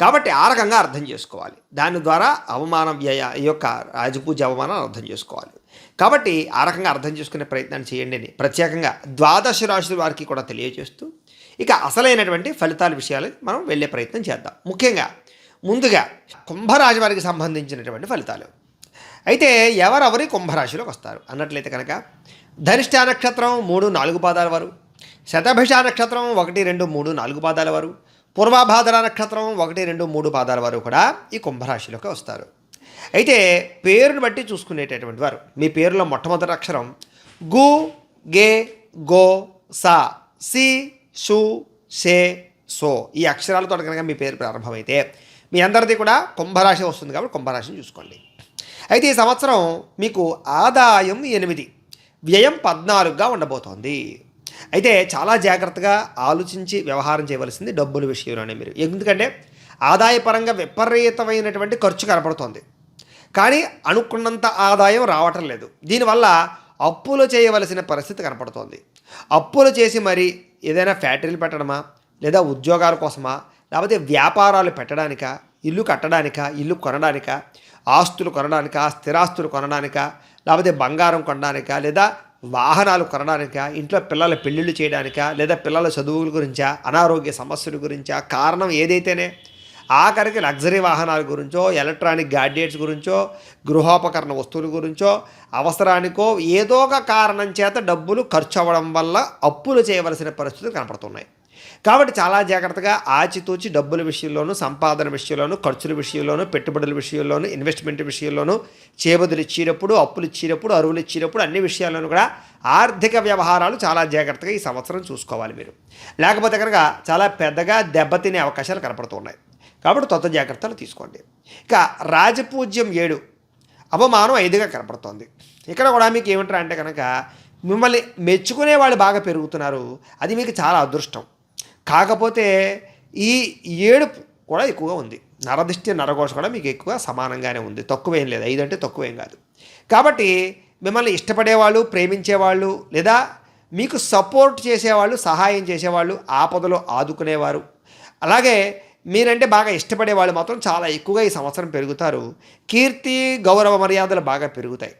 కాబట్టి ఆ రకంగా అర్థం చేసుకోవాలి. దాని ద్వారా అవమానం వ్యయ ఈ యొక్క రాజపూజ అవమానాన్ని అర్థం చేసుకోవాలి. కాబట్టి ఆ రకంగా అర్థం చేసుకునే ప్రయత్నాన్ని చేయండి అని ప్రత్యేకంగా ద్వాదశ రాశుల వారికి కూడా తెలియజేస్తూ ఇక అసలైనటువంటి ఫలితాల విషయాలు మనం వెళ్ళే ప్రయత్నం చేద్దాం. ముఖ్యంగా ముందుగా కుంభరాశి వారికి సంబంధించినటువంటి ఫలితాలు. అయితే ఎవరెవరి కుంభరాశిలోకి వస్తారు? అన్నట్లయితే కనుక ధనిష్ట నక్షత్రం మూడు నాలుగు పాదాల వారు శతభిష నక్షత్రం ఒకటి రెండు మూడు నాలుగు పాదాల వారు పూర్వాభాద్ర నక్షత్రం ఒకటి రెండు మూడు పాదాల వారు కూడా ఈ కుంభరాశిలోకి వస్తారు. అయితే పేరును బట్టి చూసుకునేటటువంటి వారు మీ పేరులో మొట్టమొదటి అక్షరం గు గే గో సా సి షు షే సో ఈ అక్షరాలతో కనుక మీ పేరు ప్రారంభమైతే మీ అందరిది కూడా కుంభరాశి వస్తుంది కాబట్టి కుంభరాశిని చూసుకోండి. అయితే ఈ సంవత్సరం మీకు ఆదాయం ఎనిమిది వ్యయం పద్నాలుగుగా ఉండబోతోంది. అయితే చాలా జాగ్రత్తగా ఆలోచించి వ్యవహారం చేయవలసింది డబ్బుల విషయంలోనే మీరు. ఎందుకంటే ఆదాయపరంగా విపరీతమైనటువంటి ఖర్చు కనపడుతోంది. కానీ అనుకున్నంత ఆదాయం రావటం లేదు. దీనివల్ల అప్పులు చేయవలసిన పరిస్థితి కనపడుతోంది. అప్పులు చేసి మరి ఏదైనా ఫ్యాక్టరీలు పెట్టడమా? లేదా ఉద్యోగాల కోసమా? లేకపోతే వ్యాపారాలు పెట్టడానికా? ఇల్లు కట్టడానికా? ఇల్లు కొనడానికా? ఆస్తులు కొనడానికా? స్థిరాస్తులు కొనడానికా? లేకపోతే బంగారం కొనడానికా? లేదా వాహనాలు కొనడానికా ఇంట్లో పిల్లల పెళ్ళిళ్ళు చేయడానికా లేదా పిల్లల చదువుల గురించా అనారోగ్య సమస్యల గురించా కారణం ఏదైతేనే ఆఖరికి లగ్జరీ వాహనాల గురించో ఎలక్ట్రానిక్ గాడ్జెట్స్ గురించో గృహోపకరణ వస్తువుల గురించో అవసరానికో ఏదో ఒక కారణం చేత డబ్బులు ఖర్చు అవ్వడం వల్ల అప్పులు చేయవలసిన పరిస్థితులు కనపడుతున్నాయి. కాబట్టి చాలా జాగ్రత్తగా ఆచితూచి డబ్బుల విషయంలోనూ సంపాదన విషయంలోనూ ఖర్చుల విషయంలోనూ పెట్టుబడుల విషయంలోనూ ఇన్వెస్ట్మెంట్ విషయంలోనూ చేబదులు ఇచ్చేటప్పుడు అప్పులు ఇచ్చేటప్పుడు అరువులు ఇచ్చేటప్పుడు అన్ని విషయాల్లోనూ కూడా ఆర్థిక వ్యవహారాలు చాలా జాగ్రత్తగా ఈ సంవత్సరం చూసుకోవాలి మీరు. లేకపోతే కనుక చాలా పెద్దగా దెబ్బతినే అవకాశాలు కనపడుతున్నాయి. కాబట్టి కొత్త జాగ్రత్తలు తీసుకోండి. ఇక రాజపూజ్యం ఏడు అవమానం ఐదుగా కనపడుతోంది. ఇక్కడ కూడా మీకు ఏమంటారు అంటే కనుక మిమ్మల్ని మెచ్చుకునే వాళ్ళు బాగా పెరుగుతున్నారు. అది మీకు చాలా అదృష్టం. కాకపోతే ఈ ఏడు కూడా ఎక్కువగా ఉంది. నరదిష్టి నరఘోష కూడా మీకు ఎక్కువ సమానంగానే ఉంది. తక్కువేం లేదు. ఐదు అంటే తక్కువేం కాదు. కాబట్టి మిమ్మల్ని ఇష్టపడేవాళ్ళు ప్రేమించేవాళ్ళు లేదా మీకు సపోర్ట్ చేసేవాళ్ళు సహాయం చేసేవాళ్ళు ఆపదలో ఆదుకునేవారు. అలాగే మీరంటే బాగా ఇష్టపడే వాళ్ళు మాత్రం చాలా ఎక్కువగా ఈ సంవత్సరం పెరుగుతారు. కీర్తి గౌరవ మర్యాదలు బాగా పెరుగుతాయి.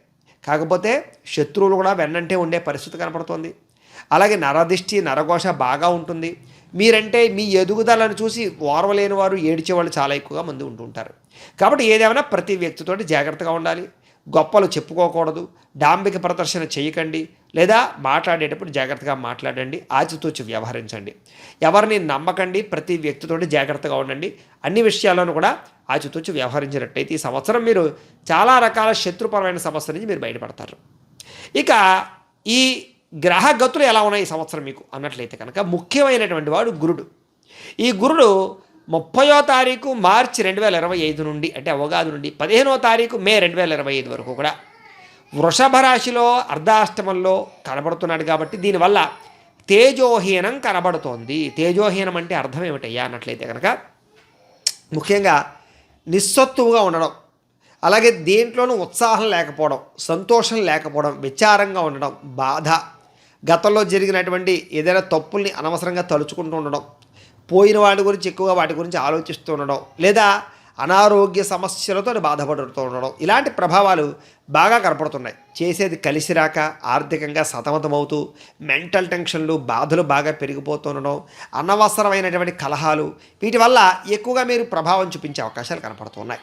కాకపోతే శత్రువులు కూడా వెన్నంటే ఉండే పరిస్థితి కనపడుతోంది. అలాగే నరదిష్టి నరఘోష బాగా ఉంటుంది. మీరంటే మీ ఎదుగుదలను చూసి ఓర్వలేని వారు ఏడ్చేవాళ్ళు చాలా ఎక్కువగా మంది ఉంటుంటారు. కాబట్టి ఏదేమైనా ప్రతి వ్యక్తితోటి జాగ్రత్తగా ఉండాలి. గొప్పలు చెప్పుకోకూడదు. డాంబిక ప్రదర్శన చేయకండి. లేదా మాట్లాడేటప్పుడు జాగ్రత్తగా మాట్లాడండి. ఆచితూచి వ్యవహరించండి. ఎవరిని నమ్మకండి ప్రతి వ్యక్తితోటి జాగ్రత్తగా ఉండండి. అన్ని విషయాల్లోనూ కూడా ఆచితూచి వ్యవహరించినట్టయితే ఈ సంవత్సరం మీరు చాలా రకాల శత్రుపరమైన సమస్య నుంచి మీరు బయటపడతారు. ఇక ఈ గ్రహ గతులు ఎలా ఉన్నాయి ఈ సంవత్సరం మీకు? అన్నట్లయితే కనుక ముఖ్యమైనటువంటి వాడు గురుడు. ఈ గురుడు ముప్పయో తారీఖు మార్చి రెండు వేల ఇరవై ఐదు నుండి అంటే అవగాది నుండి పదిహేనో తారీఖు మే రెండు వేల ఇరవై ఐదు వరకు కూడా వృషభ రాశిలో అర్ధాష్టమంలో కనబడుతున్నాడు కాబట్టి దీనివల్ల తేజోహీనం కనబడుతోంది. తేజోహీనం అంటే అర్థం ఏమిటయ్యా? అన్నట్లయితే కనుక ముఖ్యంగా నిస్సత్తువుగా ఉండడం అలాగే దేంట్లోనూ ఉత్సాహం లేకపోవడం సంతోషం లేకపోవడం విచారంగా ఉండడం బాధ గతంలో జరిగినటువంటి ఏదైనా తప్పుల్ని అనవసరంగా తలుచుకుంటూ ఉండడం పోయిన వాటి గురించి ఎక్కువగా వాటి గురించి ఆలోచిస్తూ ఉండడం లేదా అనారోగ్య సమస్యలతో బాధపడుతూ ఉండడం ఇలాంటి ప్రభావాలు బాగా కనపడుతున్నాయి. చేసేది కలిసి రాక ఆర్థికంగా సతమతమవుతూ మెంటల్ టెన్షన్లు బాధలు బాగా పెరిగిపోతుండడం అనవసరమైనటువంటి కలహాలు వీటి వల్ల ఎక్కువగా మీరు ప్రభావం చూపించే అవకాశాలు కనపడుతున్నాయి.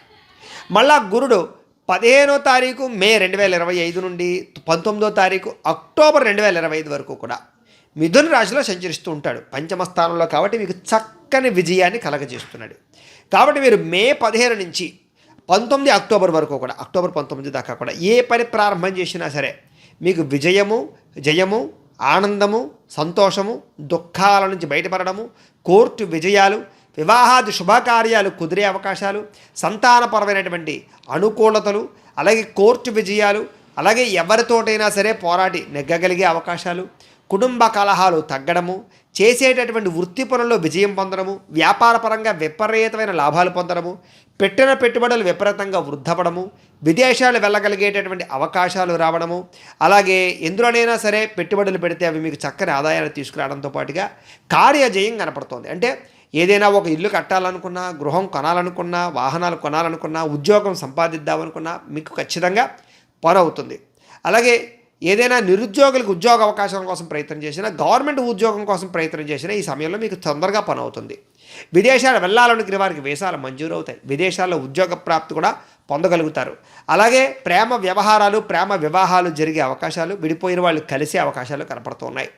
మళ్ళా గురుడు పదిహేనో తారీఖు మే రెండు వేల ఇరవై ఐదు నుండి పంతొమ్మిదో తారీఖు అక్టోబర్ రెండు వేల ఇరవై ఐదు వరకు కూడా మిథున రాశిలో సంచరిస్తూ ఉంటాడు. పంచమ స్థానంలో కాబట్టి మీకు చక్కని విజయాన్ని కలగజేస్తున్నాడు. కాబట్టి మీరు మే పదిహేను నుంచి పంతొమ్మిది అక్టోబర్ వరకు కూడా అక్టోబర్ పంతొమ్మిది దాకా కూడా ఏ పని ప్రారంభం చేసినా సరే మీకు విజయము జయము ఆనందము సంతోషము దుఃఖాల నుంచి బయటపడడము కోర్టు విజయాలు వివాహాది శుభకార్యాలు కుదిరే అవకాశాలు సంతానపరమైనటువంటి అనుకూలతలు అలాగే కోర్టు విజయాలు అలాగే ఎవరితోటైనా సరే పోరాటి నెగ్గగలిగే అవకాశాలు కుటుంబ కలహాలు తగ్గడము చేసేటటువంటి వృత్తి పనుల్లో విజయం పొందడము వ్యాపారపరంగా విపరీతమైన లాభాలు పొందడము పెట్టిన పెట్టుబడులు విపరీతంగా వృద్ధపడము విదేశాలు వెళ్ళగలిగేటటువంటి అవకాశాలు రావడము అలాగే ఎందులోనైనా సరే పెట్టుబడులు పెడితే అవి మీకు చక్కని ఆదాయాన్ని తీసుకురావడంతో పాటుగా కార్యజయం కనపడుతోంది. అంటే ఏదైనా ఒక ఇల్లు కట్టాలనుకున్నా గృహం కొనాలనుకున్నా వాహనాలు కొనాలనుకున్నా ఉద్యోగం సంపాదిద్దామనుకున్నా మీకు ఖచ్చితంగా పని అవుతుంది అలాగే ఏదైనా నిరుద్యోగులకు ఉద్యోగ అవకాశాల కోసం ప్రయత్నం చేసినా గవర్నమెంట్ ఉద్యోగం కోసం ప్రయత్నం చేసినా ఈ సమయంలో మీకు తొందరగా పని అవుతుంది విదేశాలు వెళ్ళాలనుకునే వారికి వీసాలు మంజూరు అవుతాయి విదేశాల్లో ఉద్యోగ ప్రాప్తి కూడా పొందగలుగుతారు. అలాగే ప్రేమ వ్యవహారాలు ప్రేమ వివాహాలు జరిగే అవకాశాలు విడిపోయిన వాళ్ళు కలిసే అవకాశాలు కనపడుతున్నాయి.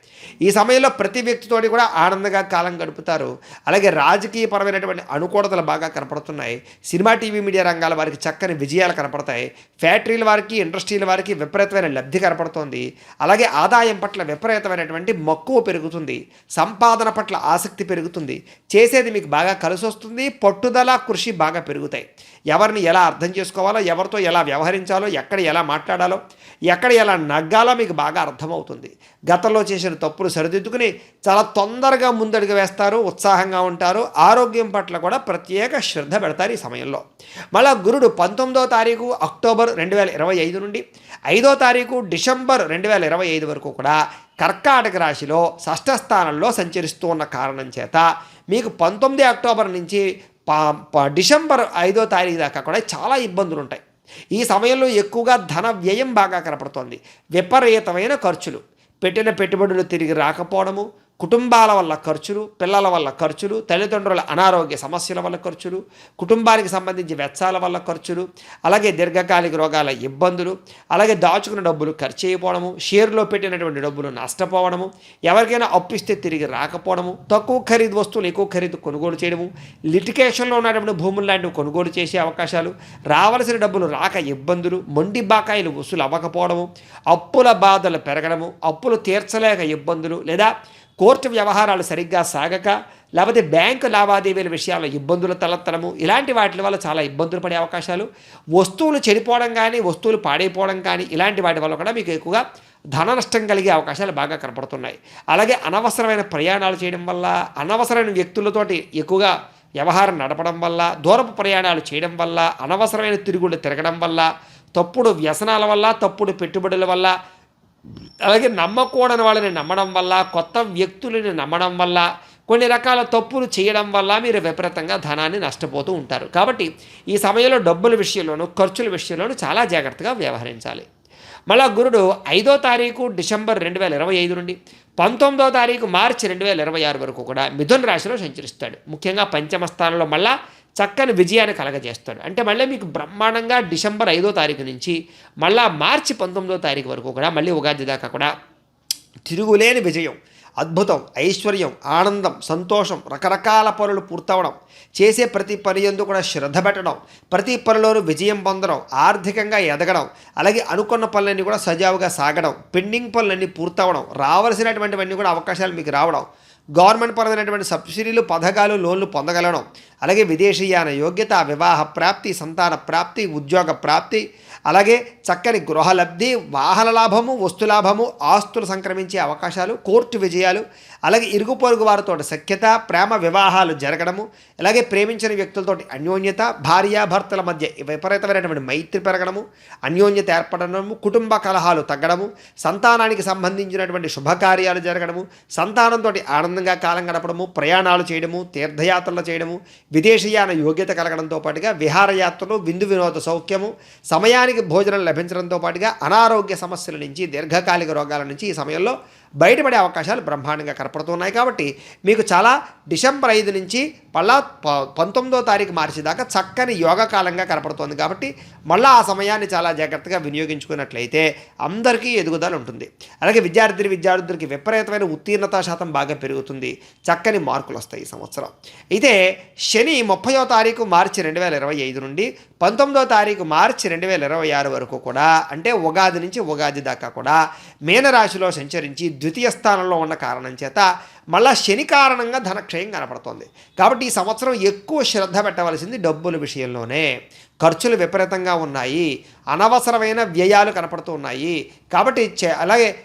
ఈ సమయంలో ప్రతి వ్యక్తితోటి కూడా ఆనందంగా కాలం గడుపుతారు. అలాగే రాజకీయపరమైనటువంటి అనుకూలతలు బాగా కనపడుతున్నాయి. సినిమా టీవీ మీడియా రంగాల వారికి చక్కని విజయాలు కనపడతాయి. ఫ్యాక్టరీల వారికి ఇండస్ట్రీల వారికి విపరీతమైన లబ్ధి కనపడుతోంది. అలాగే ఆదాయం పట్ల విపరీతమైనటువంటి మక్కువ పెరుగుతుంది. సంపాదన పట్ల ఆసక్తి పెరుగుతుంది. చేసేది మీకు బాగా కలిసి వస్తుంది పట్టుదల కృషి బాగా పెరుగుతాయి. ఎవరిని ఎలా అర్థం చేసుకోవాలో ఎవరితో ఎలా వ్యవహరించాలో ఎక్కడ ఎలా మాట్లాడాలో ఎక్కడ ఎలా నగ్గాలో మీకు బాగా అర్థమవుతుంది. గతంలో చేసిన తప్పులు సరిదిద్దుకుని చాలా తొందరగా ముందడుగు వేస్తారు ఉత్సాహంగా ఉంటారు ఆరోగ్యం పట్ల కూడా ప్రత్యేక శ్రద్ధ పెడతారు ఈ సమయంలో. మళ్ళా గురుడు పంతొమ్మిదో తారీఖు అక్టోబర్ రెండు వేల ఇరవై ఐదు నుండి ఐదో తారీఖు డిసెంబర్ రెండు వేల ఇరవై ఐదు వరకు కూడా కర్కాటక రాశిలో షష్ఠ స్థానంలో సంచరిస్తూ ఉన్న కారణం చేత మీకు పంతొమ్మిది అక్టోబర్ నుంచి డిసెంబర్ ఐదో తారీఖు దాకా కూడా చాలా ఇబ్బందులు ఉంటాయి ఈ సమయంలో ఎక్కువగా ధన వ్యయం బాగా కనపడుతోంది. విపరీతమైన ఖర్చులు. పెట్టిన పెట్టుబడులు తిరిగి రాకపోవడము కుటుంబాల వల్ల ఖర్చులు పిల్లల వల్ల ఖర్చులు తల్లిదండ్రుల అనారోగ్య సమస్యల వల్ల ఖర్చులు కుటుంబానికి సంబంధించి వెచ్చాల వల్ల ఖర్చులు అలాగే దీర్ఘకాలిక రోగాల ఇబ్బందులు అలాగే దాచుకున్న డబ్బులు ఖర్చు అయిపోవడము షేర్లో పెట్టినటువంటి డబ్బులు నష్టపోవడము ఎవరికైనా అప్పిస్తే తిరిగి రాకపోవడము తక్కువ ఖరీదు వస్తువులు ఎక్కువ ఖరీదు కొనుగోలు చేయడము లిటికేషన్లో ఉన్నటువంటి భూములు లాంటివి కొనుగోలు చేసే అవకాశాలు రావలసిన డబ్బులు రాక ఇబ్బందులు మొండి బాకాయిలు వసూలు అవ్వకపోవడము అప్పుల బాధలు పెరగడము అప్పులు తీర్చలేక ఇబ్బందులు లేదా కోర్టు వ్యవహారాలు సరిగ్గా సాగక లేకపోతే బ్యాంకు లావాదేవీల విషయాల్లో ఇబ్బందులు తలెత్తడము ఇలాంటి వాటి వల్ల చాలా ఇబ్బందులు పడే అవకాశాలు. వస్తువులు చెడిపోవడం కానీ వస్తువులు పాడైపోవడం కానీ ఇలాంటి వాటి వల్ల కూడా మీకు ఎక్కువగా ధన నష్టం కలిగే అవకాశాలు బాగా కనపడుతున్నాయి. అలాగే అనవసరమైన ప్రయాణాలు చేయడం వల్ల అనవసరమైన వ్యక్తులతోటి ఎక్కువగా వ్యవహారం నడపడం వల్ల దూరపు ప్రయాణాలు చేయడం వల్ల అనవసరమైన తిరుగుళ్ళు తిరగడం వల్ల తప్పుడు వ్యసనాల వల్ల తప్పుడు పెట్టుబడుల వల్ల అలాగే నమ్మకూడని వాళ్ళని నమ్మడం వల్ల కొత్త వ్యక్తులని నమ్మడం వల్ల కొన్ని రకాల తప్పులు చేయడం వల్ల మీరు విపరీతంగా ధనాన్ని నష్టపోతూ ఉంటారు. కాబట్టి ఈ సమయంలో డబ్బుల విషయంలోనూ ఖర్చుల విషయంలోనూ చాలా జాగ్రత్తగా వ్యవహరించాలి. మళ్ళా గురుడు ఐదో తారీఖు డిసెంబర్ రెండు వేల ఇరవై ఐదు నుండి పంతొమ్మిదో తారీఖు మార్చి రెండు వేల ఇరవై ఆరు వరకు కూడా మిథున్ రాశిలో సంచరిస్తాడు. ముఖ్యంగా పంచమ స్థానంలో మళ్ళా చక్కని విజయాన్ని కలగజేస్తాడు. అంటే మళ్ళీ మీకు బ్రహ్మాండంగా డిసెంబర్ ఐదో తారీఖు నుంచి మళ్ళా మార్చి పంతొమ్మిదో తారీఖు వరకు కూడా మళ్ళీ ఉగాది దాకా కూడా తిరుగులేని విజయం అద్భుతం ఐశ్వర్యం ఆనందం సంతోషం రకరకాల పనులు పూర్తవడం చేసే ప్రతి పని ఎందు కూడా శ్రద్ధ పెట్టడం ప్రతి పనిలోనూ విజయం పొందడం ఆర్థికంగా ఎదగడం అలాగే అనుకున్న పనులన్నీ కూడా సజావుగా సాగడం పెండింగ్ పనులన్నీ పూర్తవడం రావాల్సినటువంటివన్నీ కూడా అవకాశాలు మీకు రావడం గవర్నమెంట్ పరమైనటువంటి సబ్సిడీలు పథకాలు లోన్లు పొందగలడం. అలాగే విదేశీయాన యోగ్యత వివాహ ప్రాప్తి సంతాన ప్రాప్తి ఉద్యోగ ప్రాప్తి అలాగే చక్కని గృహలబ్ధి వాహన లాభము వస్తులాభము ఆస్తులు సంక్రమించే అవకాశాలు కోర్టు విజయాలు అలాగే ఇరుగు పొరుగు వారితో సఖ్యత ప్రేమ వివాహాలు జరగడము అలాగే ప్రేమించిన వ్యక్తులతో అన్యోన్యత భార్యాభర్తల మధ్య విపరీతమైనటువంటి మైత్రి పెరగడము అన్యోన్యత ఏర్పడడము కుటుంబ కలహాలు తగ్గడము సంతానానికి సంబంధించినటువంటి శుభకార్యాలు జరగడము సంతానంతో ఆనందంగా కాలం గడపడము ప్రయాణాలు చేయడము తీర్థయాత్రలు చేయడము విదేశీయాన యోగ్యత కలగడంతో పాటుగా విహారయాత్రలు విందు వినోద సౌఖ్యము సమయాన్ని సమయానికి భోజనం లభించడంతో పాటుగా అనారోగ్య సమస్యల నుంచి దీర్ఘకాలిక రోగాల నుంచి ఈ సమయంలో బయటపడే అవకాశాలు బ్రహ్మాండంగా కనపడుతున్నాయి కాబట్టి మీకు చాలా డిసెంబర్ ఐదు నుంచి మళ్ళా పంతొమ్మిదో తారీఖు మార్చి దాకా చక్కని యోగ కాలంగా కనపడుతోంది కాబట్టి మళ్ళీ ఆ సమయాన్ని చాలా జాగ్రత్తగా వినియోగించుకున్నట్లయితే అందరికీ ఎదుగుదల ఉంటుంది. అలాగే విద్యార్థి విద్యార్థులకి విపరీతమైన ఉత్తీర్ణత శాతం బాగా పెరుగుతుంది. చక్కని మార్కులు వస్తాయి ఈ సంవత్సరం. అయితే శని ముప్పయో తారీఖు మార్చి రెండు వేల ఇరవై ఐదు నుండి పంతొమ్మిదో తారీఖు మార్చి రెండు వేల ఇరవై ఆరు వరకు కూడా అంటే ఉగాది నుంచి ఉగాది దాకా కూడా మీనరాశిలో సంచరించి ద్వితీయ స్థానంలో ఉన్న కారణం చేత మళ్ళా శని కారణంగా ధనక్షయం కనపడుతోంది. కాబట్టి ఈ సంవత్సరం ఎక్కువ శ్రద్ధ పెట్టవలసింది డబ్బుల విషయంలోనే. ఖర్చులు విపరీతంగా ఉన్నాయి. అనవసరమైన వ్యయాలు కనపడుతూ ఉన్నాయి. కాబట్టి చే- అలాగే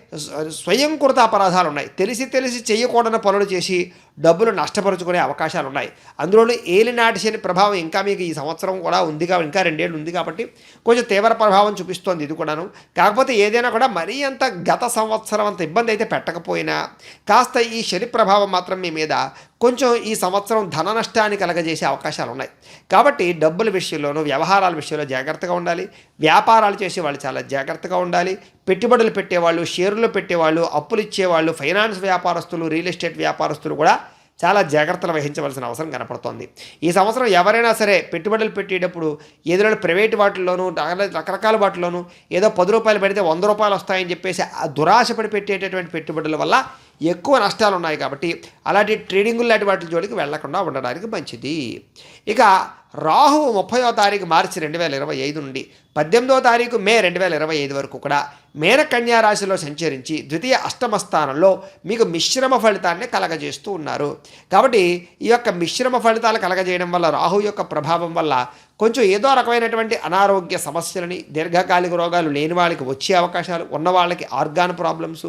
స్వయంకృత అపరాధాలు ఉన్నాయి. తెలిసి తెలిసి చేయకూడని పనులు చేసి డబ్బులు నష్టపరుచుకునే అవకాశాలు ఉన్నాయి. అందులోనూ ఏలినాటి శని ప్రభావం ఇంకా మీకు ఈ సంవత్సరం కూడా ఉంది కాబట్టి ఇంకా రెండేళ్ళు ఉంది కాబట్టి కొంచెం తీవ్ర ప్రభావం చూపిస్తోంది ఇది కూడాను. కాకపోతే ఏదైనా కూడా మరీ అంత గత సంవత్సరం అంత ఇబ్బంది అయితే పెట్టకపోయినా కాస్త ఈ శని ప్రభావం మాత్రం మీ మీద కొంచెం ఈ సంవత్సరం ధన నష్టాన్ని కలగజేసే అవకాశాలు ఉన్నాయి. కాబట్టి డబ్బుల విషయంలోనూ వ్యవహారాల విషయంలో జాగ్రత్తగా ఉండాలి. వ్యాపారాలు చేసే వాళ్ళు చాలా జాగ్రత్తగా ఉండాలి. పెట్టుబడులు పెట్టేవాళ్ళు షేర్లు పెట్టేవాళ్ళు అప్పులు ఇచ్చేవాళ్ళు ఫైనాన్స్ వ్యాపారస్తులు రియల్ ఎస్టేట్ వ్యాపారస్తులు కూడా చాలా జాగ్రత్తలు వహించవలసిన అవసరం కనపడుతోంది. ఈ సంవత్సరం ఎవరైనా సరే పెట్టుబడులు పెట్టేటప్పుడు ఏదో ప్రైవేట్ వాటిల్లోనూ రకరకాల వాటిల్లోనూ ఏదో పది రూపాయలు పెడితే వంద రూపాయలు వస్తాయని చెప్పేసి ఆ దురాశపడి పెట్టేటటువంటి పెట్టుబడుల వల్ల ఎక్కువ నష్టాలు ఉన్నాయి కాబట్టి అలాంటి ట్రేడింగులు లాంటి వాటి జోలికి వెళ్ళకుండా ఉండడానికి మంచిది. ఇక రాహువు ముప్పయో తారీఖు మార్చి రెండు వేల ఇరవై ఐదు నుండి పద్దెనిమిదో తారీఖు మే రెండు వేల ఇరవై ఐదు వరకు కూడా మేనకన్యా రాశిలో సంచరించి ద్వితీయ అష్టమ స్థానంలో మీకు మిశ్రమ ఫలితాన్ని కలగజేస్తూ ఉన్నారు. కాబట్టి ఈ యొక్క మిశ్రమ ఫలితాలు కలగజేయడం వల్ల రాహు యొక్క ప్రభావం వల్ల కొంచెం ఏదో రకమైనటువంటి అనారోగ్య సమస్యలని దీర్ఘకాలిక రోగాలు లేని వాళ్ళకి వచ్చే అవకాశాలు ఉన్న వాళ్ళకి ఆర్గాన్ ప్రాబ్లమ్స్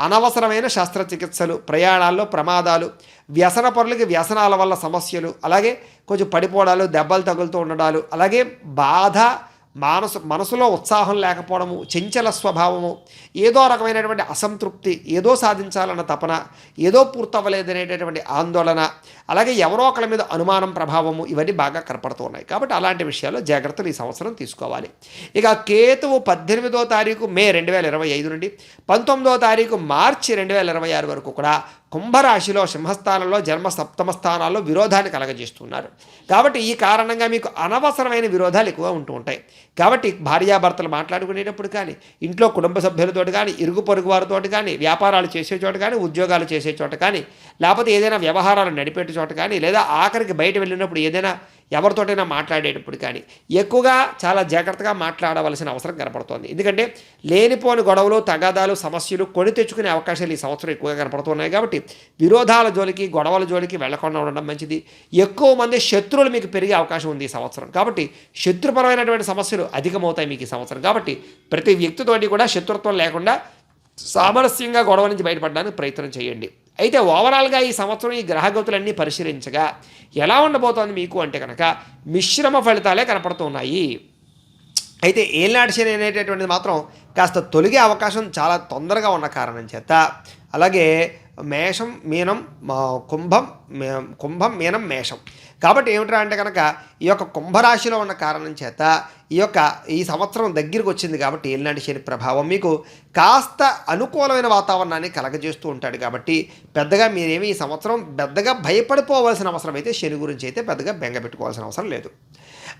అనవసరమైన శస్త్రచికిత్సలు ప్రయాణాల్లో ప్రమాదాలు వ్యసన పనులకి వ్యసనాల వల్ల సమస్యలు అలాగే కొంచెం పడిపోవడాలు దెబ్బలు తగులుతూ ఉండడాలు అలాగే బాధ మానసు మనసులో ఉత్సాహం లేకపోవడము చెంచల స్వభావము ఏదో రకమైనటువంటి అసంతృప్తి ఏదో సాధించాలన్న తపన ఏదో పూర్తవ్వలేదనేటటువంటి ఆందోళన అలాగే ఎవరో ఒకళ్ళ మీద అనుమానం ప్రభావము ఇవన్నీ బాగా కనపడుతూ ఉన్నాయి. కాబట్టి అలాంటి విషయాల్లో జాగ్రత్తలు ఈ సంవత్సరం తీసుకోవాలి. ఇక కేతువు పద్దెనిమిదో తారీఖు మే రెండు వేల ఇరవై ఐదు నుండి పంతొమ్మిదో తారీఖు మార్చి రెండు వేల ఇరవై ఆరు వరకు కూడా కుంభరాశిలో సింహస్థానంలో జన్మ సప్తమ స్థానాల్లో విరోధాన్ని కలగజేస్తున్నారు. కాబట్టి ఈ కారణంగా మీకు అనవసరమైన విరోధాలు ఎక్కువ ఉంటూ ఉంటాయి. కాబట్టి భార్యాభర్తలు మాట్లాడుకునేటప్పుడు కానీ ఇంట్లో కుటుంబ సభ్యులతో కానీ ఇరుగు పొరుగు వారితో కానీ వ్యాపారాలు చేసే చోట కానీ ఉద్యోగాలు చేసే చోట కానీ లేకపోతే ఏదైనా వ్యవహారాలు నడిపేట చోట కానీ లేదా ఆఖరికి బయట వెళ్ళినప్పుడు ఏదైనా ఎవరితోటైనా మాట్లాడేటప్పుడు కానీ ఎక్కువగా చాలా జాగ్రత్తగా మాట్లాడవలసిన అవసరం కనపడుతోంది. ఎందుకంటే లేనిపోని గొడవలు తగాదాలు సమస్యలు కొని తెచ్చుకునే అవకాశాలు ఈ సంవత్సరం ఎక్కువగా కనపడుతున్నాయి కాబట్టి విరోధాల జోలికి గొడవల జోలికి వెళ్ళకుండా ఉండడం మంచిది. ఎక్కువ మంది శత్రువులు మీకు పెరిగే అవకాశం ఉంది ఈ సంవత్సరం. కాబట్టి శత్రుపరమైనటువంటి సమస్యలు అధికమవుతాయి మీకు ఈ సంవత్సరం. కాబట్టి ప్రతి వ్యక్తితోటి కూడా శత్రుత్వం లేకుండా సామరస్యంగా గొడవ నుంచి బయటపడడానికి ప్రయత్నం చేయండి. అయితే ఓవరాల్గా ఈ సంవత్సరం ఈ గ్రహగతులన్నీ పరిశీలించగా ఎలా ఉండబోతోంది మీకు అంటే కనుక మిశ్రమ ఫలితాలే కనపడుతున్నాయి. అయితే ఏలినాటి శని అనేటటువంటిది మాత్రం కాస్త తొలగే అవకాశం చాలా తొందరగా ఉన్న కారణం చేత అలాగే మేషం మీనం మా- కుంభం కుంభం మీనం మేషం. కాబట్టి ఏమిట్రా అంటే కనుక ఈ యొక్క కుంభరాశిలో ఉన్న కారణం చేత ఈ యొక్క ఈ సంవత్సరం దగ్గరికి వచ్చింది కాబట్టి ఏలినాటి శని ప్రభావం మీకు కాస్త అనుకూలమైన వాతావరణాన్ని కలగజేస్తూ ఉంటాడు కాబట్టి పెద్దగా మీరేమి ఈ సంవత్సరం పెద్దగా భయపడిపోవాల్సిన అవసరం అయితే శని గురించి అయితే పెద్దగా బెంగ పెట్టుకోవాల్సిన అవసరం లేదు.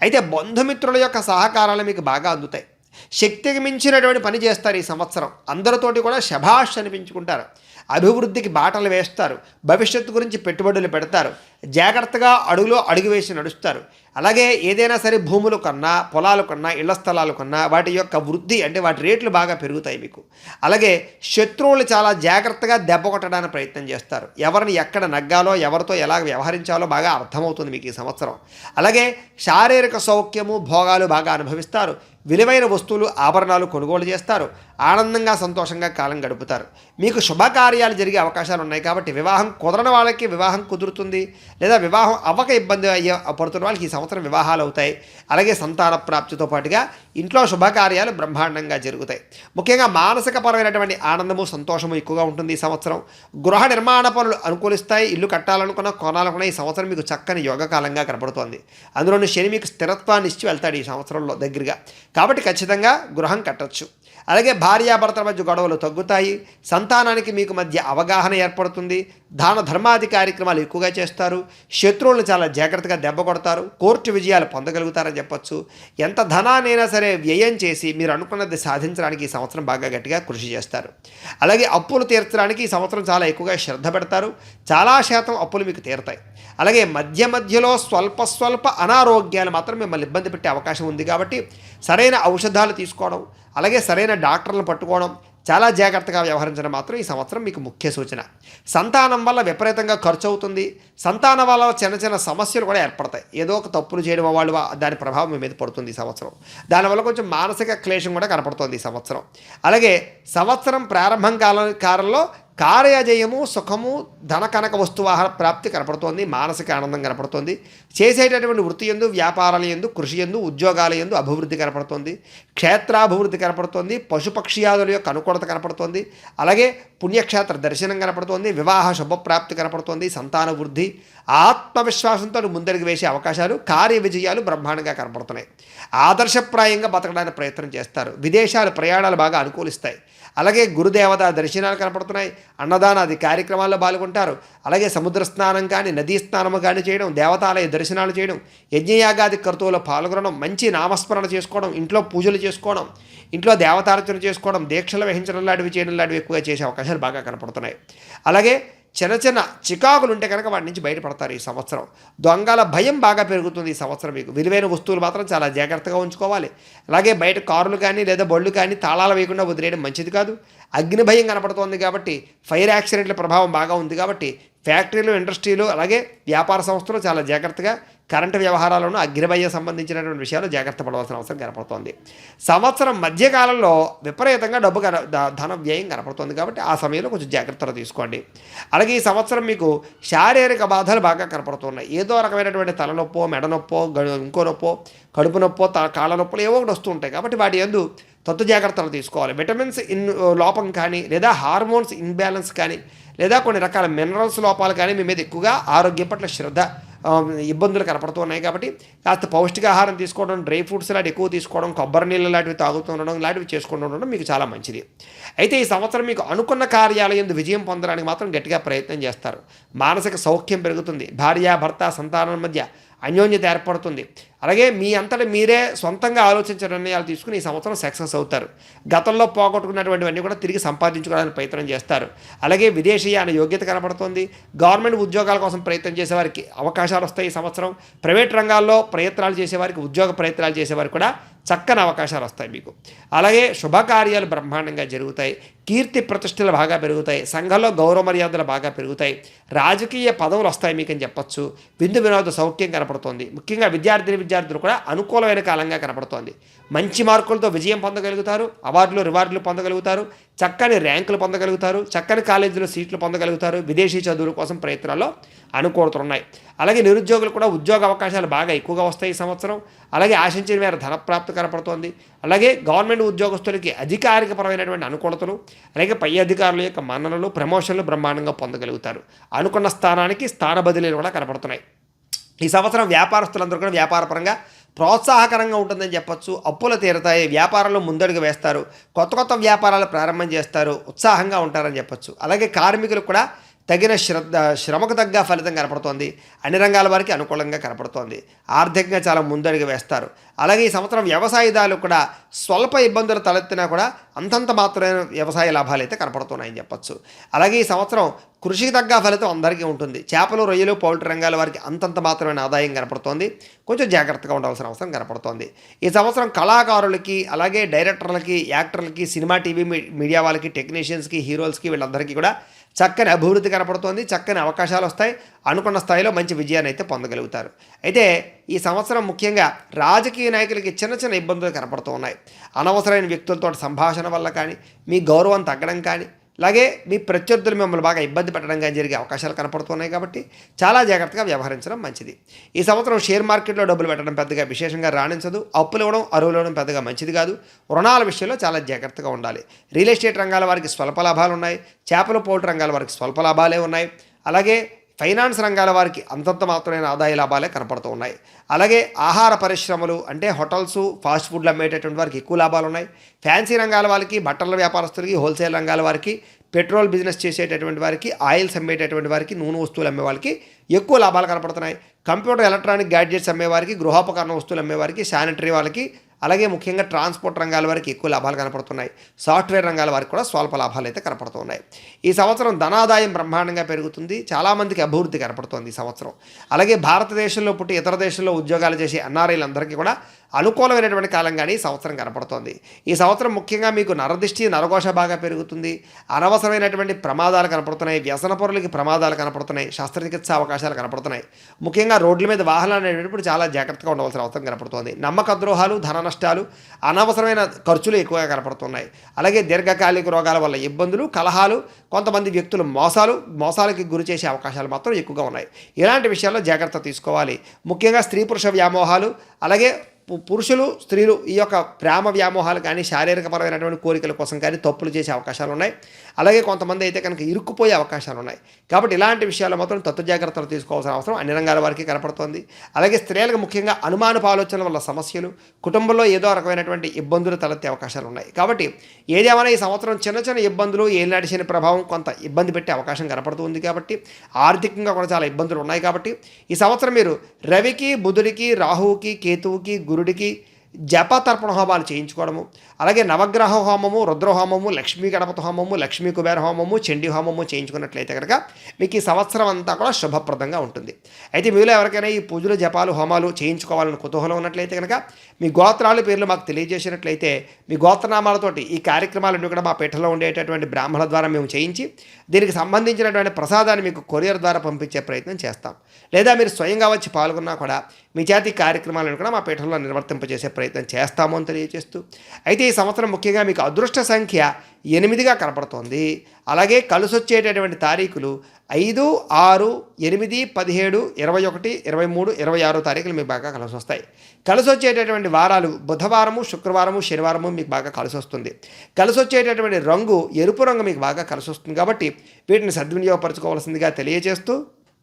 అయితే బంధుమిత్రుల యొక్క సహకారాలు మీకు బాగా అందుతాయి. శక్తికి మించినటువంటి పని చేస్తారు ఈ సంవత్సరం. అందరితోటి కూడా శభాష్ అనిపించుకుంటారు. అభివృద్ధికి బాటలు వేస్తారు. భవిష్యత్తు గురించి పెట్టుబడులు పెడతారు. జాగ్రత్తగా అడుగులో అడుగు వేసి నడుస్తారు. అలాగే ఏదైనా సరే భూములు కన్నా పొలాలు కన్నా ఇళ్ళ స్థలాలు కన్నా వాటి యొక్క వృద్ధి అంటే వాటి రేట్లు బాగా పెరుగుతాయి మీకు. అలాగే శత్రువులు చాలా జాగ్రత్తగా దెబ్బ కొట్టడానికి ప్రయత్నం చేస్తారు. ఎవరిని ఎక్కడ నగ్గాలో ఎవరితో ఎలా వ్యవహరించాలో బాగా అర్థమవుతుంది మీకు ఈ సంవత్సరం. అలాగే శారీరక సౌఖ్యము భోగాలు బాగా అనుభవిస్తారు. విలువైన వస్తువులు ఆభరణాలు కొనుగోలు చేస్తారు. ఆనందంగా సంతోషంగా కాలం గడుపుతారు. మీకు శుభకార్యాలు జరిగే అవకాశాలు ఉన్నాయి కాబట్టి వివాహం కుదరని వాళ్ళకి వివాహం కుదురుతుంది. లేదా వివాహం అవ్వక ఇబ్బంది అయ్యే పడుతున్న వాళ్ళకి ఈ సంవత్సరం సంవత్సరం వివాహాలు అవుతాయి అలాగే సంతాన ప్రాప్తితో పాటుగా ఇంట్లో శుభకార్యాలు బ్రహ్మాండంగా జరుగుతాయి. ముఖ్యంగా మానసిక పరమైనటువంటి ఆనందము సంతోషము ఎక్కువగా ఉంటుంది ఈ సంవత్సరం. గృహ నిర్మాణ పనులు అనుకూలిస్తాయి. ఇల్లు కట్టాలనుకున్న కొనాలనుకున్న ఈ సంవత్సరం మీకు చక్కని యోగకాలంగా కనపడుతోంది. అందులోని శని మీకు స్థిరత్వాన్ని ఇచ్చి వెళ్తాడు ఈ సంవత్సరంలో దగ్గరగా. కాబట్టి ఖచ్చితంగా గృహం కట్టొచ్చు. అలాగే భార్యాభర్తల మధ్య గొడవలు తగ్గుతాయి. సంతానానికి మీకు మధ్య అవగాహన ఏర్పడుతుంది. దాన ధర్మాది కార్యక్రమాలు ఎక్కువగా చేస్తారు. శత్రువులను చాలా జాగ్రత్తగా దెబ్బ కొడతారు. కోర్టు విజయాలు పొందగలుగుతారని చెప్పొచ్చు. ఎంత ధనానైనా సరే వ్యయం చేసి మీరు అనుకున్నది సాధించడానికి ఈ సంవత్సరం బాగా గట్టిగా కృషి చేస్తారు. అలాగే అప్పులు తీర్చడానికి ఈ సంవత్సరం చాలా ఎక్కువగా శ్రద్ధ పెడతారు. చాలా శాతం అప్పులు మీకు తీరుతాయి. అలాగే మధ్య మధ్యలో స్వల్ప స్వల్ప అనారోగ్యాలు మాత్రం మిమ్మల్ని ఇబ్బంది పెట్టే అవకాశం ఉంది కాబట్టి సరైన ఔషధాలు తీసుకోవడం అలాగే సరైన డాక్టర్లను పట్టుకోవడం చాలా జాగ్రత్తగా వ్యవహరించడం మాత్రం ఈ సంవత్సరం మీకు ముఖ్య సూచన. సంతానం వల్ల విపరీతంగా ఖర్చు అవుతుంది సంతానం వల్ల చిన్న చిన్న సమస్యలు కూడా ఏర్పడతాయి. ఏదో ఒక తప్పులు చేయడం వాళ్ళు దాని ప్రభావం మీ మీద పడుతుంది ఈ సంవత్సరం. దానివల్ల కొంచెం మానసిక క్లేశం కూడా కనపడుతుంది ఈ సంవత్సరం. అలాగే సంవత్సరం ప్రారంభం కాల కాలంలో కార్యజయము సుఖము ధన కనక వస్తువాహన ప్రాప్తి కనపడుతోంది మానసిక ఆనందం కనపడుతోంది చేసేటటువంటి వృత్తి ఎందు వ్యాపారాల ఎందు కృషి ఎందు ఉద్యోగాల ఎందు అభివృద్ధి కనపడుతోంది క్షేత్రాభివృద్ధి కనపడుతోంది పశుపక్షియాదుల యొక్క అనుకూలత కనపడుతోంది అలాగే పుణ్యక్షేత్ర దర్శనం కనపడుతోంది వివాహ శుభప్రాప్తి కనపడుతోంది సంతాన వృద్ధి ఆత్మవిశ్వాసంతో ముందడుగు వేసే అవకాశాలు కార్య విజయాలు బ్రహ్మాండంగా కనపడుతున్నాయి. ఆదర్శప్రాయంగా బతకడానికి ప్రయత్నం చేస్తారు. విదేశాలు ప్రయాణాలు బాగా అనుకూలిస్తాయి. అలాగే గురుదేవత దర్శనాలు కనపడుతున్నాయి. అన్నదానాది కార్యక్రమాల్లో పాల్గొంటారు. అలాగే సముద్ర స్నానం కానీ నదీ స్నానము కానీ చేయడం దేవతాలయ దర్శనాలు చేయడం యజ్ఞయాగాది కర్తువులో పాల్గొనడం మంచి నామస్మరణ చేసుకోవడం ఇంట్లో పూజలు చేసుకోవడం ఇంట్లో దేవతార్చన చేసుకోవడం దీక్షలు వహించడం లాంటివి చేయడం లాంటివి ఎక్కువగా చేసే అవకాశాలు బాగా కనపడుతున్నాయి. అలాగే చిన్న చిన్న చికాకులు ఉంటే కనుక వాటి నుంచి బయటపడతారు ఈ సంవత్సరం. దొంగల భయం బాగా పెరుగుతుంది ఈ సంవత్సరం మీకు. విలువైన వస్తువులు మాత్రం చాలా జాగ్రత్తగా ఉంచుకోవాలి. అలాగే బయట కారులు కానీ లేదా బళ్ళు కానీ తాళాలు వేయకుండా వదిలేయడం మంచిది కాదు. అగ్ని భయం కనపడుతోంది కాబట్టి ఫైర్ యాక్సిడెంట్ల ప్రభావం బాగా ఉంది కాబట్టి ఫ్యాక్టరీలు ఇండస్ట్రీలు అలాగే వ్యాపార సంస్థలు చాలా జాగ్రత్తగా కరెంటు వ్యవహారాలను అగ్నిభయ సంబంధించినటువంటి విషయాలు జాగ్రత్త పడవలసిన అవసరం కనపడుతోంది. సంవత్సరం మధ్యకాలంలో విపరీతంగా డబ్బు కన ధన వ్యయం కనపడుతుంది కాబట్టి ఆ సమయంలో కొంచెం జాగ్రత్తలు తీసుకోండి. అలాగే ఈ సంవత్సరం మీకు శారీరక బాధలు బాగా కనపడుతున్నాయి. ఏదో రకమైనటువంటి తలనొప్పో మెడ నొప్పో ఇంకో నొప్పో కడుపు నొప్పో త కాళ్ళ నొప్పులు ఏవో ఒకటి వస్తుంటాయి కాబట్టి వాటి ఎందు తత్తు జాగ్రత్తలు తీసుకోవాలి. విటమిన్స్ ఇన్ లోపం కానీ లేదా హార్మోన్స్ ఇన్బ్యాలెన్స్ కానీ లేదా కొన్ని రకాల మినరల్స్ లోపాలు కానీ మీ మీద ఎక్కువగా ఆరోగ్యం పట్ల శ్రద్ధ ఇబ్బందులు కనపడుతున్నాయి కాబట్టి కాస్త పౌష్టికాహారం తీసుకోవడం డ్రై ఫ్రూట్స్ లాంటి ఎక్కువ తీసుకోవడం కొబ్బరి నీళ్ళు లాంటివి తాగుతూ ఉండడం లాంటివి చేసుకుంటూ ఉండడం మీకు చాలా మంచిది. అయితే ఈ సంవత్సరం మీకు అనుకున్న కార్యాలయం విజయం పొందడానికి మాత్రం గట్టిగా ప్రయత్నం చేస్తారు. మానసిక సౌఖ్యం పెరుగుతుంది. భార్య భర్త సంతానం మధ్య అన్యోన్యత ఏర్పడుతుంది. అలాగే మీ అంతటా మీరే సొంతంగా ఆలోచించే నిర్ణయాలు తీసుకుని ఈ సంవత్సరం సక్సెస్ అవుతారు. గతంలో పోగొట్టుకున్నటువంటివన్నీ కూడా తిరిగి సంపాదించుకోవడానికి ప్రయత్నం చేస్తారు. అలాగే విదేశీయాన యోగ్యత కనపడుతుంది గవర్నమెంట్ ఉద్యోగాల కోసం ప్రయత్నం చేసేవారికి అవకాశాలు వస్తాయి ఈ సంవత్సరం. ప్రైవేట్ రంగాల్లో ప్రయత్నాలు చేసేవారికి ఉద్యోగ ప్రయత్నాలు చేసేవారికి కూడా చక్కని అవకాశాలు వస్తాయి మీకు. అలాగే శుభకార్యాలు బ్రహ్మాండంగా జరుగుతాయి. కీర్తి ప్రతిష్టలు బాగా పెరుగుతాయి. సంఘంలో గౌరవ మర్యాదలు బాగా పెరుగుతాయి. రాజకీయ పదవులు వస్తాయి మీకు అని చెప్పొచ్చు. విందు వినోద సౌఖ్యం కనపడుతోంది. ముఖ్యంగా విద్యార్థిని విద్యార్థులు కూడా అనుకూలమైన కాలంగా కనపడుతోంది. మంచి మార్కులతో విజయం పొందగలుగుతారు అవార్డులు రివార్డులు పొందగలుగుతారు చక్కని ర్యాంకులు పొందగలుగుతారు చక్కని కాలేజీలో సీట్లు పొందగలుగుతారు విదేశీ చదువుల కోసం ప్రయత్నాల్లో అనుకూలతలు ఉన్నాయి అలాగే నిరుద్యోగులు కూడా ఉద్యోగ అవకాశాలు బాగా ఎక్కువగా వస్తాయి ఈ సంవత్సరం. అలాగే ఆశించిన మేర ధనప్రాప్తి కనపడుతోంది. అలాగే గవర్నమెంట్ ఉద్యోగస్తులకి అధికారికపరమైనటువంటి అనుకూలతలు అలాగే పై అధికారుల యొక్క మన్ననలు ప్రమోషన్లు బ్రహ్మాండంగా పొందగలుగుతారు. అనుకున్న స్థానానికి స్థాన బదిలీలు కూడా కనపడుతున్నాయి. ఈ సంవత్సరం వ్యాపారస్తులందరూ కూడా వ్యాపారపరంగా ప్రోత్సాహకరంగా ఉంటుందని చెప్పొచ్చు. అప్పులు తీరుతాయి. వ్యాపారంలో ముందడుగు వేస్తారు. కొత్త కొత్త వ్యాపారాలు ప్రారంభం చేస్తారు. ఉత్సాహంగా ఉంటారని చెప్పొచ్చు. అలాగే కార్మికులకు కూడా తగిన శ్రద్ధ శ్రమకు తగ్గ ఫలితం కనపడుతోంది. అన్ని రంగాల వారికి అనుకూలంగా కనపడుతోంది. ఆర్థికంగా చాలా ముందడుగు వేస్తారు. అలాగే ఈ సంవత్సరం వ్యవసాయదారులు కూడా స్వల్ప ఇబ్బందులు తలెత్తినా కూడా అంతంత మాత్రమే వ్యవసాయ లాభాలు అయితే కనపడుతున్నాయని చెప్పొచ్చు. అలాగే ఈ సంవత్సరం కృషికి తగ్గ ఫలితం అందరికీ ఉంటుంది. చేపలు రొయ్యలు పౌల్ట్రీ రంగాల వారికి అంతంత మాత్రమైన ఆదాయం కనపడుతోంది. కొంచెం జాగ్రత్తగా ఉండవలసిన అవసరం కనపడుతోంది. ఈ సంవత్సరం కళాకారులకి అలాగే డైరెక్టర్లకి యాక్టర్లకి సినిమా టీవీ మీడియా వాళ్ళకి టెక్నీషియన్స్కి హీరోస్కి వీళ్ళందరికీ కూడా చక్కని అభివృద్ధి కనపడుతోంది చక్కని అవకాశాలు వస్తాయి. అనుకున్న స్థాయిలో మంచి విజయాన్ని అయితే పొందగలుగుతారు. అయితే ఈ సంవత్సరం ముఖ్యంగా రాజకీయ నాయకులకి చిన్న చిన్న ఇబ్బందులు కనపడుతూ ఉన్నాయి. అనవసరమైన వ్యక్తులతో సంభాషణ వల్ల కానీ మీ గౌరవం తగ్గడం కానీ అలాగే మీ ప్రత్యర్థులు మిమ్మల్ని బాగా ఇబ్బంది పెట్టడం కానీ జరిగే అవకాశాలు కనపడుతున్నాయి కాబట్టి చాలా జాగ్రత్తగా వ్యవహరించడం మంచిది. ఈ సంవత్సరం షేర్ మార్కెట్లో డబ్బులు పెట్టడం పెద్దగా విశేషంగా రాణించదు. అప్పులు ఇవ్వడం అరువులు ఇవ్వడం పెద్దగా మంచిది కాదు. రుణాల విషయంలో చాలా జాగ్రత్తగా ఉండాలి. రియల్ ఎస్టేట్ రంగాల వారికి స్వల్ప లాభాలు ఉన్నాయి చేపల పోటు రంగాల వారికి స్వల్ప లాభాలే ఉన్నాయి. అలాగే ఫైనాన్స్ రంగాల వారికి అంతంత మాత్రమైన ఆదాయ లాభాలే కనపడుతూ ఉన్నాయి. అలాగే ఆహార పరిశ్రమలు అంటే హోటల్స్ ఫాస్ట్ ఫుడ్లు అమ్మేటటువంటి వారికి ఎక్కువ లాభాలు ఉన్నాయి ఫ్యాన్సీ రంగాల వారికి బట్టల వ్యాపారస్తులకి హోల్సేల్ రంగాల వారికి పెట్రోల్ బిజినెస్ చేసేటటువంటి వారికి ఆయిల్స్ అమ్మేటటువంటి వారికి నూనె వస్తువులు అమ్మే వాళ్ళకి ఎక్కువ లాభాలు కనపడుతున్నాయి. కంప్యూటర్ ఎలక్ట్రానిక్ గ్యాడ్జెట్స్ అమ్మేవారికి గృహోపకరణ వస్తువులు అమ్మేవారికి శానిటరీ వాళ్ళకి అలాగే ముఖ్యంగా ట్రాన్స్పోర్ట్ రంగాల వారికి ఎక్కువ లాభాలు కనపడుతున్నాయి. సాఫ్ట్వేర్ రంగాల వారికి కూడా స్వల్ప లాభాలు అయితే కనపడుతున్నాయి. ఈ సంవత్సరం ధనాదాయం బ్రహ్మాండంగా పెరుగుతుంది. చాలామందికి అభివృద్ధి కనపడుతోంది ఈ సంవత్సరం. అలాగే భారతదేశంలో పుట్టి ఇతర దేశంలో ఉద్యోగాలు చేసే ఎన్ఆర్ఐలందరికీ కూడా అనుకూలమైనటువంటి కాలంగానే ఈ సంవత్సరం కనపడుతోంది. ఈ సంవత్సరం ముఖ్యంగా మీకు నరదిష్టి నరఘోష బాగా పెరుగుతుంది. అనవసరమైనటువంటి ప్రమాదాలు కనపడుతున్నాయి. వ్యసన పొరలకి ప్రమాదాలు కనపడుతున్నాయి. శస్త్రచికిత్స అవకాశాలు కనపడుతున్నాయి. ముఖ్యంగా రోడ్ల మీద వాహనాలు అనేటప్పుడు చాలా జాగ్రత్తగా ఉండవలసిన అవసరం కనపడుతోంది. నమ్మక ద్రోహాలు ధన నష్టాలు అనవసరమైన ఖర్చులు ఎక్కువగా కనపడుతున్నాయి. అలాగే దీర్ఘకాలిక రోగాల వల్ల ఇబ్బందులు కలహాలు కొంతమంది వ్యక్తులు మోసాలు మోసాలకి గురి చేసే అవకాశాలు మాత్రం ఎక్కువగా ఉన్నాయి. ఇలాంటి విషయాల్లో జాగ్రత్త తీసుకోవాలి. ముఖ్యంగా స్త్రీ పురుష వ్యామోహాలు అలాగే పురుషులు స్త్రీలు ఈ యొక్క ప్రేమ వ్యామోహాలు కానీ శారీరకపరమైనటువంటి కోరికల కోసం కానీ తప్పులు చేసే అవకాశాలు ఉన్నాయి. అలాగే కొంతమంది అయితే కనుక ఇరుక్కుపోయే అవకాశాలు ఉన్నాయి. కాబట్టి ఇలాంటి విషయాల్లో మాత్రం తత్వ జాగ్రత్తలు తీసుకోవాల్సిన అవసరం అన్ని రంగాల వారికి కనపడుతోంది. అలాగే స్త్రీలకు ముఖ్యంగా అనుమానపు ఆలోచనల వల్ల సమస్యలు కుటుంబంలో ఏదో రకమైనటువంటి ఇబ్బందులు తలెత్తే అవకాశాలు ఉన్నాయి. కాబట్టి ఏదేమైనా ఈ సంవత్సరం చిన్న చిన్న ఇబ్బందులు ఏలినాటి ప్రభావం కొంత ఇబ్బంది పెట్టే అవకాశం కనపడుతుంది కాబట్టి ఆర్థికంగా కూడా చాలా ఇబ్బందులు ఉన్నాయి కాబట్టి ఈ సంవత్సరం మీరు రవికి బుధుడికి రాహువుకి కేతువుకి గురు జప తర్పణ హోమాలు చేయించుకోవడము. అలాగే నవగ్రహ హోమము రుద్ర హోమము లక్ష్మీ గణపతి హోమము లక్ష్మీ కుబేర హోమము చండీ హోమము చేయించుకున్నట్లయితే కనుక మీకు ఈ సంవత్సరం అంతా కూడా శుభప్రదంగా ఉంటుంది. అయితే మీలో ఎవరికైనా ఈ పూజలు జపాలు హోమాలు చేయించుకోవాలని కుతూహలం ఉన్నట్లయితే కనుక మీ గోత్రాల పేర్లు మాకు తెలియజేసినట్లయితే మీ గోత్రనామాలతోటి ఈ కార్యక్రమాలన్నీ కూడా మా పీఠంలో ఉండేటటువంటి బ్రాహ్మణుల ద్వారా మేము చేయించి దీనికి సంబంధించినటువంటి ప్రసాదాన్ని మీకు కొరియర్ ద్వారా పంపించే ప్రయత్నం చేస్తాం. లేదా మీరు స్వయంగా వచ్చి పాల్గొన్నా కూడా మీ జాతి కార్యక్రమాలను కూడా మా పీఠంలో నిర్వర్తింపజేసే ప్రయత్నం చేస్తాము అని తెలియజేస్తూ అయితే ఈ సంవత్సరం ముఖ్యంగా మీకు అదృష్ట సంఖ్య ఎనిమిదిగా కనపడుతోంది. అలాగే కలిసొచ్చేటటువంటి తారీఖులు ఐదు ఆరు ఎనిమిది పదిహేడు ఇరవై ఒకటి ఇరవై మూడు ఇరవై ఆరో తారీఖులు మీకు బాగా కలిసి వస్తాయి కలిసి వచ్చేటటువంటి వారాలు బుధవారము శుక్రవారము శనివారము మీకు బాగా కలిసి వస్తుంది కలిసి వచ్చేటటువంటి రంగు ఎరుపు రంగు మీకు బాగా కలిసి వస్తుంది కాబట్టి వీటిని సద్వినియోగపరచుకోవాల్సిందిగా తెలియజేస్తూ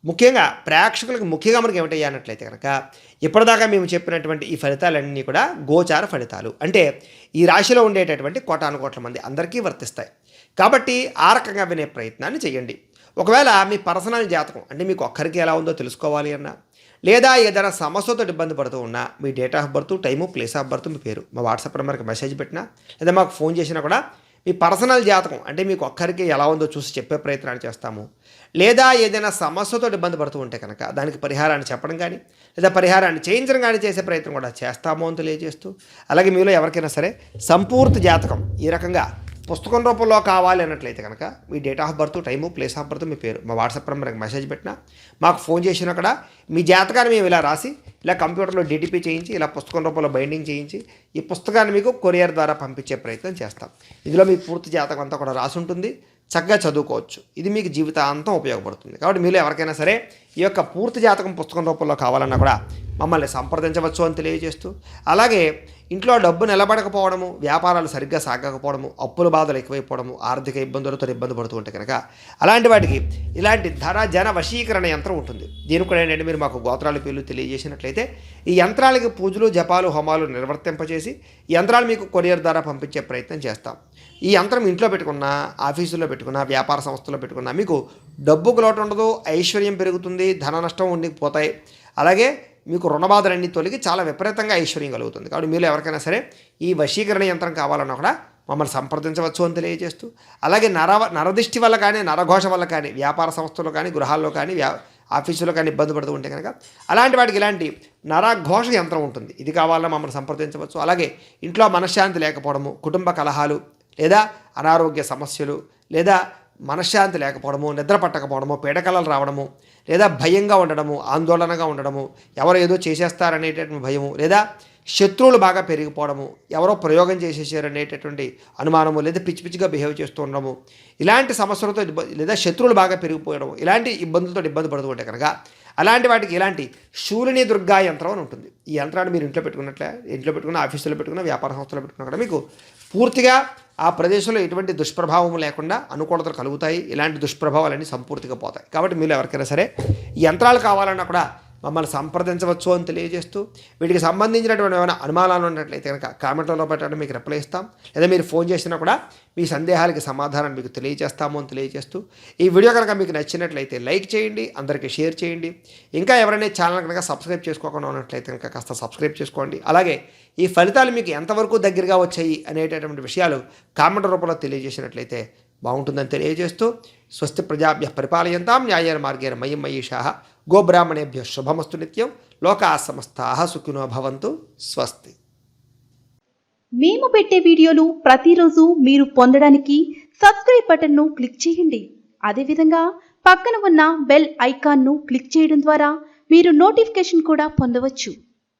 ముఖ్యంగా ప్రేక్షకులకు ముఖ్యంగా మనకి ఏమిటయ్యా అన్నట్లయితే కనుక ఇప్పటిదాకా మేము చెప్పినటువంటి ఈ ఫలితాలన్నీ కూడా గోచార ఫలితాలు. అంటే ఈ రాశిలో ఉండేటటువంటి కోటాను కోట్ల మంది అందరికీ వర్తిస్తాయి. కాబట్టి ఆ రకంగా వినే ప్రయత్నాన్ని చేయండి. ఒకవేళ మీ పర్సనల్ జాతకం అంటే మీకు ఒక్కరికి ఎలా ఉందో తెలుసుకోవాలి అన్నా లేదా ఏదైనా సమస్యతో ఇబ్బంది పడుతూ ఉన్నా మీ date of birth time place of birth మీ పేరు మా వాట్సాప్ నెంబర్కి మెసేజ్ పెట్టినా లేదా మాకు ఫోన్ చేసినా కూడా మీ పర్సనల్ జాతకం అంటే మీకు ఒక్కరికి ఎలా ఉందో చూసి చెప్పే ప్రయత్నాలు చేస్తాము. లేదా ఏదైనా సమస్యతో ఇబ్బంది పడుతూ ఉంటే కనుక దానికి పరిహారాన్ని చెప్పడం కానీ లేదా పరిహారాన్ని చేయించడం కానీ చేసే ప్రయత్నం కూడా చేస్తాము అని తెలియజేస్తూ అలాగే మీలో ఎవరికైనా సరే సంపూర్తి జాతకం ఈ రకంగా పుస్తకం రూపంలో కావాలి అన్నట్లయితే కనుక మీ date of birth time place of birth మీ పేరు మా వాట్సాప్ నెంబర్కి మెసేజ్ పెట్టినా మాకు ఫోన్ చేసిన అక్కడ మీ జాతకాన్ని మేము ఇలా రాసి ఇలా కంప్యూటర్లో డిటిపి చేయించి ఇలా పుస్తకం రూపంలో బైండింగ్ చేయించి ఈ పుస్తకాన్ని మీకు కొరియర్ ద్వారా పంపించే ప్రయత్నం చేస్తాం. ఇందులో మీ పూర్తి జాతకం అంతా కూడా రాసి ఉంటుంది. చక్కగా చదువుకోవచ్చు. ఇది మీకు జీవితాంతం ఉపయోగపడుతుంది. కాబట్టి మీరు ఎవరికైనా సరే ఈ యొక్క పూర్తి జాతకం పుస్తకం రూపంలో కావాలన్నా కూడా మమ్మల్ని సంప్రదించవచ్చు అని తెలియజేస్తూ అలాగే ఇంట్లో డబ్బు నిలబడకపోవడము వ్యాపారాలు సరిగ్గా సాగకపోవడము అప్పుల బాధలు ఎక్కువైపోవడము ఆర్థిక ఇబ్బందులతో ఇబ్బంది పడుతూ ఉంటే కనుక అలాంటి వాటికి ఇలాంటి ధర జన వశీకరణ యంత్రం ఉంటుంది. దీని కూడా ఏంటంటే మీరు మాకు గోత్రాల పేర్లు తెలియజేసినట్లయితే ఈ యంత్రాలకి పూజలు జపాలు హోమాలు నిర్వర్తింపచేసి ఈ యంత్రాలు మీకు కొరియర్ ద్వారా పంపించే ప్రయత్నం చేస్తాం. ఈ యంత్రం ఇంట్లో పెట్టుకున్నా ఆఫీసులో పెట్టుకున్నా వ్యాపార సంస్థలో పెట్టుకున్నా మీకు డబ్బుకు లోటు ఉండదు ఐశ్వర్యం పెరుగుతుంది ధన నష్టం ఉండిపోతాయి. అలాగే మీకు రుణబాధలన్నీ తొలగి చాలా విపరీతంగా ఐశ్వర్యం కలుగుతుంది. కాబట్టి మీరు ఎవరికైనా సరే ఈ వశీకరణ యంత్రం కావాలన్నా కూడా మమ్మల్ని సంప్రదించవచ్చు అని తెలియజేస్తూ అలాగే నర నరదిష్టి వల్ల కానీ నరఘోష వల్ల కానీ వ్యాపార సంస్థలు కానీ గృహాల్లో కానీ వ్యా ఆఫీసులో కానీ ఇబ్బంది పడుతూ ఉంటే కనుక అలాంటి వాటికి ఇలాంటి నరఘోష యంత్రం ఉంటుంది. ఇది కావాలన్నా మమ్మల్ని సంప్రదించవచ్చు. అలాగే ఇంట్లో మనశ్శాంతి లేకపోవడము కుటుంబ కలహాలు లేదా అనారోగ్య సమస్యలు లేదా మనశ్శాంతి లేకపోవడము నిద్ర పట్టకపోవడము పీడకలలు రావడము లేదా భయంగా ఉండడము ఆందోళనగా ఉండడము ఎవరో ఏదో చేసేస్తారనేటటువంటి భయము లేదా శత్రువులు బాగా పెరిగిపోవడము ఎవరో ప్రయోగం చేసేసారనేటటువంటి అనుమానము లేదా పిచ్చి పిచ్చిగా బిహేవ్ చేస్తూ ఉండడము ఇలాంటి సమస్యలతో లేదా శత్రువులు బాగా పెరిగిపోవడం ఇలాంటి ఇబ్బందులతో ఇబ్బంది పడుతూ ఉంటే కనుక అలాంటి వాటికి ఇలాంటి శూలిని దుర్గా యంత్రం అని ఉంటుంది. ఈ యంత్రాన్ని మీరు ఇంట్లో పెట్టుకున్నట్లే ఇంట్లో పెట్టుకున్న ఆఫీసులో పెట్టుకున్న వ్యాపార సంస్థలో పెట్టుకున్నా కూడా మీకు పూర్తిగా ఆ ప్రదేశంలో ఎటువంటి దుష్ప్రభావం లేకుండా అనుకూలతలు కలుగుతాయి. ఇలాంటి దుష్ప్రభావాలన్నీ సంపూర్తిగా పోతాయి. కాబట్టి మీరు ఎవరికైనా సరే యంత్రాలు కావాలన్నా కూడా మమ్మల్ని సంప్రదించవచ్చు అని తెలియజేస్తూ వీటికి సంబంధించినటువంటి ఏమైనా అనుమానాలు ఉన్నట్లయితే కనుక కామెంట్లలో పెట్టడం మీకు రిప్లై ఇస్తాం. లేదా మీరు ఫోన్ చేసినా కూడా మీ సందేహాలకి సమాధానం మీకు తెలియజేస్తాము అని తెలియజేస్తూ ఈ వీడియో కనుక మీకు నచ్చినట్లయితే లైక్ చేయండి అందరికీ షేర్ చేయండి. ఇంకా ఎవరైనా ఛానల్ కనుక సబ్స్క్రైబ్ చేసుకోకుండా ఉన్నట్లయితే కనుక కాస్త సబ్స్క్రైబ్ చేసుకోండి. అలాగే ఈ ఫలితాలు మీకు ఎంతవరకు దగ్గరగా వచ్చాయి అనేటటువంటి విషయాలు కామెంట్ రూపంలో తెలియజేసినట్లయితే బాగుంటుందని తెలియజేస్తూ స్వస్తి ప్రజాభ్య పరిపాలయంతాం న్యాయేన మార్గేణ మయం మయీషా గోబ్రాహ్మణేభ్య శుభమస్తు నిత్యం లోకా సమస్తాహ సుఖినో భవంతు స్వస్తి. మేము పెట్టే వీడియోలు ప్రతిరోజు మీరు పొందడానికి సబ్స్క్రైబ్ బటన్ను క్లిక్ చేయండి. అదేవిధంగా పక్కన ఉన్న బెల్ ఐకాన్ను క్లిక్ చేయడం ద్వారా మీరు నోటిఫికేషన్ కూడా పొందవచ్చు.